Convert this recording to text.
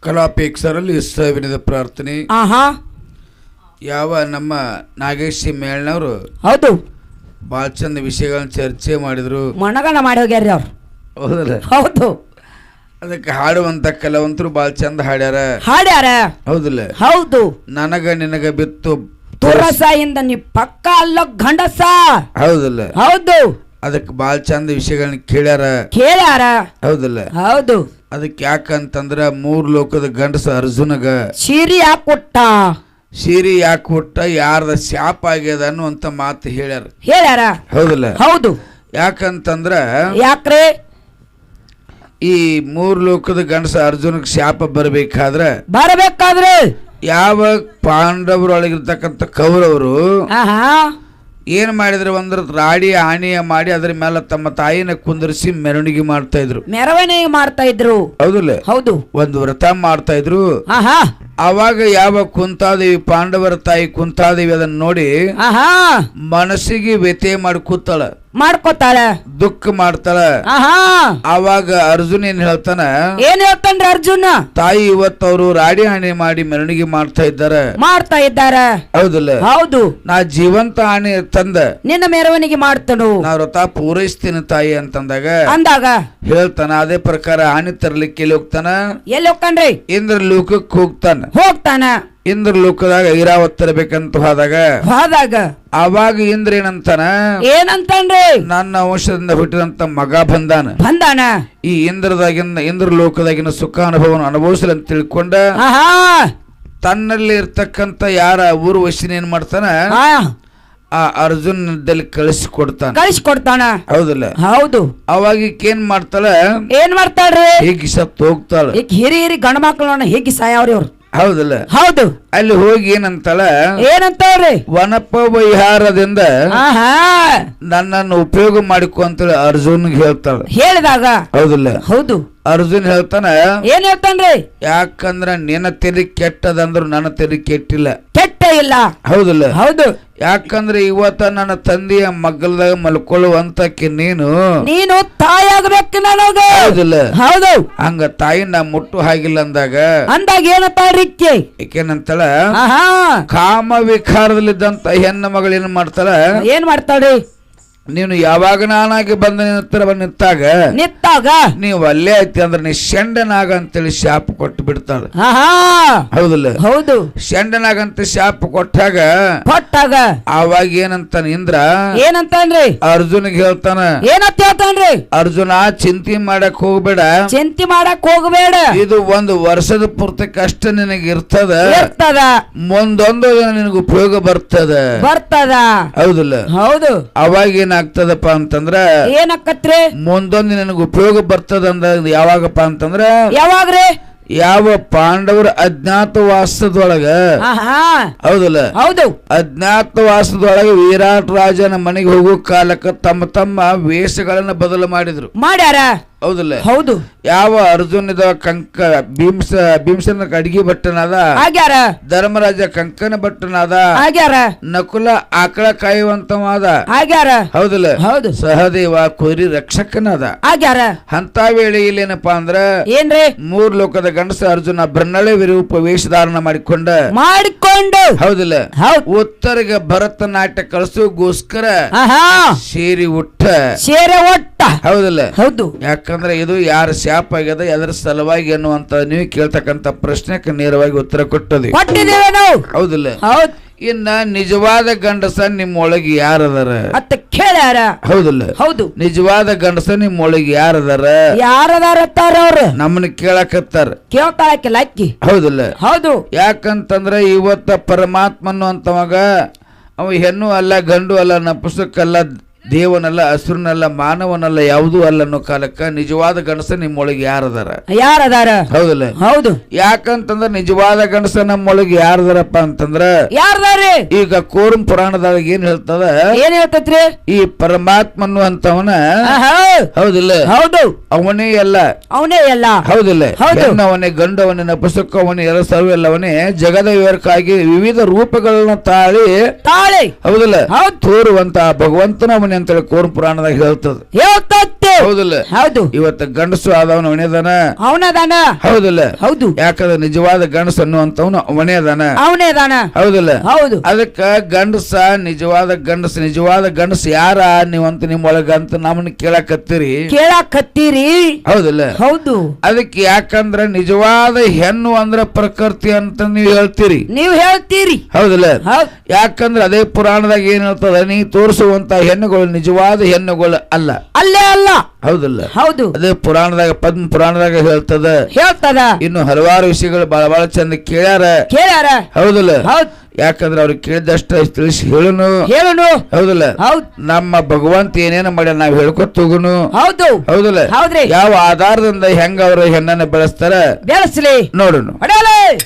ಕಲಾಪೇಕ್ಷರಲ್ಲಿ ಸಾವಿರದ ಪ್ರಾರ್ಥನೆ. ಆಹಾ. ಯಾವ ನಮ್ಮ ನಾಗೇಶ್ ಮೇಳ್ನವರು ಹೌದು. ಭಾಳ ಚಂದ ವಿಷಯಗಳನ್ನ ಚರ್ಚೆ ಮಾಡಿದ್ರು. ಮಣಗಣ ಮಾಡಿ ಹೋಗ್ಯಾರ್ರಿ ಅವ್ರು. ಹೌದಲ್ಲ? ಹೌದು. ಅದಕ್ಕೆ ಹಾಡುವಂತ ಕೆಲವಂತರು ಭಾಳ ಚಂದ ಹಾಡ್ಯಾರ. ಹಾಡ್ಯಾರ. ಹೌದಲ್ಲ? ಹೌದು. ನನಗ ನಿನಗ ಬಿತ್ತು ತುರಸಾಯಿಂದ ನೀ ಪಕ್ಕ ಅಲ್ಲ ಗಂಡಸ. ಹೌದಲ್ಲ? ಹೌದು. ಅದಕ್ಕೆ ಭಾಳ ಚಂದ ವಿಷಯಗಳನ್ನ ಕೇಳ್ಯಾರ. ಕೇಳ್ಯಾರ. ಹೌದಲ್ಲ? ಹೌದು. ಅದಕ್ಕೆ ಯಾಕಂತಂದ್ರ ಮೂರ್ ಲೋಕದ ಗಂಡಸ ಅರ್ಜುನಗ. ಸಿರಿ ಕೊಟ್ಟ? ಸೀರಿ ಯಾಕೆ ಕೊಟ್ಟ? ಯಾರದ ಶಾಪ ಆಗ್ಯದ ಅನ್ನುವಂತ ಮಾತು ಹೇಳ್ಯಾರ. ಹೇಳ್ಯಾರ? ಹೌದಲ್ಲ? ಹೌದು. ಯಾಕಂತಂದ್ರ ಯಾಕ್ರೆ? ಈ ಮೂರ್ ಲೋಕದ ಗಂಡಸ ಅರ್ಜುನಕ್ಕೆ ಶಾಪ ಬರಬೇಕಾದ್ರ ಬರಬೇಕಾದ್ರೆ? ಯಾವ ಪಾಂಡವರೊಳಗಿರ್ತಕ್ಕಂಥ ಕೌರವರು ಏನ್ ಮಾಡಿದ್ರು? ಒಂದ್ರ ರಾಡಿ ಆನೆಯ ಮಾಡಿ ಅದ್ರ ಮೇಲೆ ತಮ್ಮ ತಾಯಿನ ಕುಂದರಿಸಿ ಮೆರವಣಿಗೆ ಮಾಡ್ತಾ ಇದ್ರು. ಮೆರವಣಿಗೆ ಮಾಡ್ತಾ ಇದ್ರು. ಹೌದಲ್ಲ? ಹೌದು. ಒಂದು ವ್ರತ ಮಾಡ್ತಾ ಇದ್ರು. ಅವಾಗ ಯಾವ ಕುಂತಾದೇವಿ ಪಾಂಡವರ ತಾಯಿ ಕುಂತಾದೇವಿ ಅದನ್ನ ನೋಡಿ ಮನಸ್ಸಿಗೆ ವ್ಯತ್ಯಯ ಮಾಡಿ ಕೂತಾಳ. ಮಾಡ್ಕೋತಾಳ. ದುಃಖ ಮಾಡ್ತಾಳ. ಅವಾಗ ಅರ್ಜುನ್ ಏನ್ ಹೇಳ್ತಾನ? ಏನ್ ಹೇಳ್ತಾನ್ರಿ ಅರ್ಜುನ? ತಾಯಿ ಇವತ್ತು ಅವರು ರಾಡಿ ಹಾನಿ ಮಾಡಿ ಮೆರವಣಿಗೆ ಮಾಡ್ತಾ ಇದ್ದಾರೆ. ಮಾಡ್ತಾ ಇದ್ದಾರೆ. ಹೌದಲ್ಲ? ಹೌದು. ನಾ ಜೀವಂತ ಹಾನಿ ತಂದ. ನಿನ್ನ ಮೆರವಣಿಗೆ ಮಾಡ್ತಾನು. ನಾ ವ್ರತ ಪೂರೈಸ್ತೀನಿ ತಾಯಿ ಅಂತಂದಾಗ ಅಂದಾಗ? ಹೇಳ್ತಾನ ಅದೇ ಪ್ರಕಾರ ಹಾನಿ ತರ್ಲಿಕ್ಕೆ ಎಲ್ಲಿ ಹೋಗ್ತಾನ? ಎಲ್ಲಿ ಹೋಗ್ತಾನ್ರಿ? ಇಂದ್ರ ಲೋಕಕ್ಕೆ ಹೋಗ್ತಾನ. ಹೋಗ್ತಾನ. ಇಂದ್ರ ಲೋಕದಾಗ ಐರಾವತ್ ತರಬೇಕಂತ ಹೋದಾಗ ಹೋದಾಗ ಅವಾಗ ಇಂದ್ರ ಏನಂತಾನ? ಏನಂತಾನ್ರಿ? ನನ್ನ ವಂಶದಿಂದ ಹುಟ್ಟಿದಂತ ಮಗ ಬಂದಾನ. ಬಂದಾನ? ಈ ಇಂದ್ರದಾಗಿನ ಇಂದ್ರ ಲೋಕದಾಗಿನ ಸುಖ ಅನುಭವನ ಅನುಭವಿಸಲಿ ಅಂತ ತಿಳ್ಕೊಂಡ ತನ್ನಲ್ಲಿ ಇರ್ತಕ್ಕಂತ ಯಾರ ಊರು ವಶಿನ ಏನ್ ಮಾಡ್ತಾನ? ಆ, ಕಳಿಸಿ ಅರ್ಜುನದಲ್ಲಿ ಕಳಿಸಿಕೊಡ್ತಾನ. ಕಳಿಸ್ಕೊಡ್ತಾನ. ಹೌದಲ್ಲ? ಹೌದು. ಅವಾಗ ಏನ್ ಮಾಡ್ತಾಳ? ಏನ್ ಮಾಡ್ತಾಳ್ರಿ? ಹೀಗೆ ಸತ್ತು ಹೋಗ್ತಾಳ. ಹಿರಿ ಹಿರಿ ಗಂಡ ಮಕ್ಕಳನ್ನ ಹೇಗೆ ಸಾಯವ್ರಿ ಅವ್ರು? ಹೌದಲ್ಲ? ಹೌದು. ಅಲ್ಲಿ ಹೋಗಿ ಏನಂತಲ್ಲ? ಏನಂತಾವ್ರಿ? ವನಪ ವಿಹಾರದಿಂದ ನನ್ನನ್ನು ಉಪಯೋಗ ಮಾಡಿಕೊ ಅಂತೇಳಿ ಅರ್ಜುನ್ಗೆ ಹೇಳ್ತಾಳ. ಹೇಳಿದಾಗ? ಹೌದಲ್ಲ. ಹೌದು. ಅರ್ಜುನ್ ಹೇಳ್ತಾನ ಏನ್ ಹೇಳ್ತಾನ್ರಿ? ಯಾಕಂದ್ರ ನಿನ್ನ ತೆರಿ ಕೆಟ್ಟದಂದ್ರು ನನ್ನ ತೆರಿ ಕೆಟ್ಟಿಲ್ಲ. ಕೆಟ್ಟ ಇಲ್ಲ. ಹೌದಲ್ಲ. ಹೌದು. ಯಾಕಂದ್ರೆ ಇವತ್ತ ನನ್ನ ತಂದೆಯ ಮಗ್ಗಲ್ದಾಗ ಮಲ್ಕೊಳ್ಳುವಂತಕ್ಕೆ ನೀನು ನೀನು ತಾಯಿ ಆಗ್ಬೇಕು ನನಗ. ಹೌದಿಲ್ಲ. ಹೌದು. ಹಂಗ ತಾಯಿ ನಾ ಮುಟ್ಟು ಹಾಗಿಲ್ಲ ಅಂದಾಗ ಅಂದಾಗ ಏನಪ್ಪ ರೀತಿ? ಏಕೆನಂತಳ ಕಾಮ ವಿಕಾರದಲ್ಲಿದ್ದಂತ ಹೆಣ್ಣು ಮಗಳು ಏನ್ ಮಾಡ್ತಾಳ? ಏನ್ ಮಾಡ್ತಾಳ್ರಿ ನೀನು ಯಾವಾಗ ನಾನಾಗಿ ಬಂದ ನಿನ್ನ ನಿತ್ತಾಗ ನಿಂತಾಗ? ನಿತ್ತಾಗ ನೀವು ಅಲ್ಲೇ ಐತಿ ಅಂದ್ರೆ ನೀ ಶಂಡನಾಗ ಅಂತೇಳಿ ಶಾಪ ಕೊಟ್ಟು ಬಿಡ್ತಾಳ ಹೌದಲ್ಲ? ಹೌದು. ಶಂಡನಾಗ ಅಂತ ಶಾಪ ಕೊಟ್ಟಾಗ ಕೊಟ್ಟಾಗ? ಅವಾಗ ಏನಂತಾನ ಇಂದ್ರ? ಏನಂತಾನ್ರಿ ಅರ್ಜುನ್ಗೆ ಹೇಳ್ತಾನ. ಏನಂತ ಹೇಳ್ತಾನ್ರಿ? ಅರ್ಜುನ ಚಿಂತೆ ಮಾಡಕ್ ಹೋಗ್ಬೇಡ. ಚಿಂತೆ ಮಾಡಕ್ ಹೋಗಬೇಡ. ಇದು ಒಂದು ವರ್ಷದ ಪೂರ್ತಿ ಕಷ್ಟ ನಿನಗೆ ಇರ್ತದ. ಇರ್ತದ ಮುಂದೊಂದು ದಿನ ನಿನಗೆ ಉಪಯೋಗ ಬರ್ತದ. ಬರ್ತದ. ಹೌದಲ್ಲ? ಹೌದು. ಅವಾಗ ಏನಾಗ್ತದಪ್ಪ ಅಂತಂದ್ರ ಏನಕ್ಕತ್ರಿ? ಮುಂದೊಂದು ನಿನಗೆ ಉಪಯೋಗ ಬರ್ತದ ಅಂದ ಯಾವಾಗಪ್ಪ ಅಂತಂದ್ರ ಯಾವಾಗ್ರಿ? ಯಾವ ಪಾಂಡವರ ಅಜ್ಞಾತವಾಸದೊಳಗ ಹೌದಲ್ಲ? ಹೌದು. ಅಜ್ಞಾತವಾಸದೊಳಗೆ ವಿರಾಟ್ ರಾಜನ ಮನೆಗೆ ಹೋಗೋ ಕಾಲಕ್ಕೆ ತಮ್ಮ ತಮ್ಮ ವೇಷಗಳನ್ನ ಬದಲು ಮಾಡಿದ್ರು. ಮಾಡ್ಯಾರ? ಹೌದಲ್ಲ? ಹೌದು. ಯಾವ ಅರ್ಜುನದ ಕಂಕ ಭೀಮ್ಸ ಭೀಮಸನ ಅಡಿಗೆ ಭಟ್ಟನಾದ? ಆಗ್ಯಾರ. ಧರ್ಮರಾಜ ಕಂಕನ ಭಟ್ಟನಾದ? ಆಗ್ಯಾರ. ನಕುಲ ಆಕಳ ಕಾಯುವಂತವಾದ? ಆಗ್ಯಾರ. ಹೌದಲ್ಲ? ಹೌದು. ಸಹದೇವ ಕೋರಿ ರಕ್ಷಕನಾದ? ಆಗ್ಯಾರ. ಅಂತ ವೇಳೆ ಇಲ್ಲೇನಪ್ಪಾ ಅಂದ್ರ? ಏನ್ರಿ? ಮೂರ್ ಲೋಕದ ಗಂಡಸ ಅರ್ಜುನ ಬ್ರನ್ನಳೆ ವಿರೂಪ ವೇಷಧಾರಣ ಮಾಡಿಕೊಂಡ? ಮಾಡಿಕೊಂಡು. ಹೌದಲ್ಲ? ಹೌದ್. ಭರತ ನಾಟ್ಯ ಕಳಿಸೋಗೋಸ್ಕರ ಸೇರಿ ಉಟ್ಟ ಸೇರಿ ಒಟ್ಟ ಹೌದಲ್ಲ? ಹೌದು. ಯಾಕಂದ್ರೆ ಇದು ಯಾರ ಶಾಪ್ ಆಗ್ಯದ ಅದರ ಸಲುವಾಗಿ ಎನ್ನುವಂತ ನೀವು ಕೇಳ್ತಕ್ಕಂತ ಪ್ರಶ್ನೆಗೆ ನೇರವಾಗಿ ಉತ್ತರ ಕೊಟ್ಟದಿ. ಕೊಟ್ಟಿದ್ದೇವೆ ನಾವು. ಹೌದಿಲ್ಲ. ಹೌದು. ಇನ್ನ ನಿಜವಾದ ಗಂಡಸ ನಿಮ್ಮೊಳಗೆ ಯಾರದಾರ? ಅತ್ತ ಕೇಳ್ಯಾರ? ಹೌದಿಲ್ಲ. ಹೌದು. ನಿಜವಾದ ಗಂಡಸ ನಿಮ್ಮೊಳಗೆ ಯಾರದಾರ? ಯಾರದಾರ ಅತ್ತಾರ ಅವ್ರು? ನಮ್ಮನ್ನ ಕೇಳಕತ್ತಾರ. ಕೇಳ್ಕೊಳಕಿಲ್ಲ ಅಕ್ಕಿ ಹೌದಿಲ್ಲ. ಹೌದು. ಯಾಕಂತಂದ್ರೆ ಇವತ್ತ ಪರಮಾತ್ಮನು ಅಂತವಾಗ ಅವ ಹೆಣ್ಣು ಅಲ್ಲ ಗಂಡು ಅಲ್ಲ ನಪುಸಕ್ಕಲ್ಲ ದೇವನಲ್ಲ ಹಸುರನಲ್ಲ ಮಾನವನಲ್ಲ ಯಾವುದೂ ಅಲ್ಲ ಅನ್ನೋ ಕಾಲಕ್ಕ ನಿಜವಾದ ಗಣಸ ನಿಮ್ಮೊಳಗೆ ಯಾರದಾರ? ಯಾರದಾರ? ಹೌದಲ್ಲ? ಹೌದು. ಯಾಕಂತಂದ್ರ ನಿಜವಾದ ಗಣಸ ನಮ್ಮೊಳಗೆ ಯಾರದಾರಪ್ಪ ಅಂತಂದ್ರ ಯಾರದಾರಿ ಈಗ ಕೋರಂ ಪುರಾಣದಾಗ ಏನ್ ಹೇಳ್ತದ? ಏನ್ ಹೇಳ್ತೈತ್ರಿ? ಈ ಪರಮಾತ್ಮನು ಅಂತವನ ಹೌದಿಲ್ಲ? ಹೌದು. ಅವನೇ ಎಲ್ಲ ಅವನೇ ಎಲ್ಲ ಹೌದಿಲ್ಲ? ಹೌದು. ಹೆಣ್ಣವನೇ ಗಂಡವನೇ ನಪುಸಕ್ಕವನೇ ಎಲ್ಲ ಸರ್ವೆಲ್ಲವನೇ ಜಗದ ವಿವರಕ್ಕಾಗಿ ವಿವಿಧ ರೂಪಗಳನ್ನ ತಾಳಿ ತಾಳಿ. ಹೌದಿಲ್ಲ? ಹೌದ್. ತೋರುವಂತ ಭಗವಂತನ ಹೇಳಿ ಅಂತೇಳಿ ಕೋರ್ ಪುರಾಣದಾಗ ಹೇಳ್ತದ. ಹೇಳ್ತತ್ತೆ ಹೌದಿಲ್ಲ. ಹೌದು. ಇವತ್ತು ಗಂಡಸು ಆದವನು ಅವನೇದಾನ ಅವನದಾನ? ಹೌದಲ್ಲ. ಹೌದು. ಯಾಕಂದ್ರೆ ನಿಜವಾದ ಗಂಡಸು ಅನ್ನುವಂತವನು ಒಣೆದಾನ ಅವನೇದಾನ ಹೌದಲ್ಲ. ಹೌದು. ಅದಕ್ಕ ಗಂಡಸ ನಿಜವಾದ ಗಂಡಸ ನಿಜವಾದ ಗಂಡಸ ಯಾರ? ನೀವಂತ ನಿಮ್ಮೊಳಗ ಅಂತ ನಮ್ಮನ್ನ ಕೇಳಕತ್ತೀರಿ. ಕೇಳಾಕತ್ತೀರಿ. ಹೌದಲ್ಲ. ಹೌದು. ಅದಕ್ಕೆ ಯಾಕಂದ್ರ ನಿಜವಾದ ಹೆಣ್ಣು ಅಂದ್ರ ಪ್ರಕೃತಿ ಅಂತ ನೀವು ಹೇಳ್ತೀರಿ. ನೀವು ಹೇಳ್ತೀರಿ. ಹೌದಲ್ಲ. ಯಾಕಂದ್ರ ಅದೇ ಪುರಾಣದಾಗ ಏನ್ ಹೇಳ್ತದ? ನೀ ತೋರಿಸುವಂತ ಹೆಣ್ಣುಗಳು ನಿಜವಾದ ಹೆಣ್ಣುಗಳು ಅಲ್ಲ. ಅಲ್ಲೇ ಅಲ್ಲ. ಹೌದಿಲ್ಲ? ಹೌದು. ಅದೇ ಪುರಾಣದಾಗ ಪದ್ಮ ಪುರಾಣದಾಗ ಹೇಳ್ತದ. ಹೇಳ್ತದ. ಇನ್ನು ಹಲವಾರು ವಿಷಯಗಳು ಬಹಳ ಬಹಳ ಚಂದ ಕೇಳ್ಯಾರ. ಕೇಳ್ಯಾರ. ಹೌದಲ್ಲ? ಹೌದ್. ಯಾಕಂದ್ರೆ ಅವ್ರಿಗೆ ಕೇಳಿದಷ್ಟ ತಿಳಿಸಿ ಹೇಳುನು. ಹೇಳುನು. ಹೌದಲ್ಲ? ಹೌದ್. ನಮ್ಮ ಭಗವಂತ ಏನೇನು ಮಾಡ್ಯ ನಾವ್ ಹೇಳ್ಕೊತ ಹೋಗುನು. ಹೌದು. ಹೌದಲ್ಲ? ಹೌದ್ರಿ. ಯಾವ ಆಧಾರದಿಂದ ಹೆಂಗ ಅವ್ರ ಹೆಣ್ಣನ್ನ ಬೆಳೆಸ್ತಾರ? ಬೆಳೆಸ್ಲಿ. ನೋಡುನು. ಹೊಡೆಯಲೇ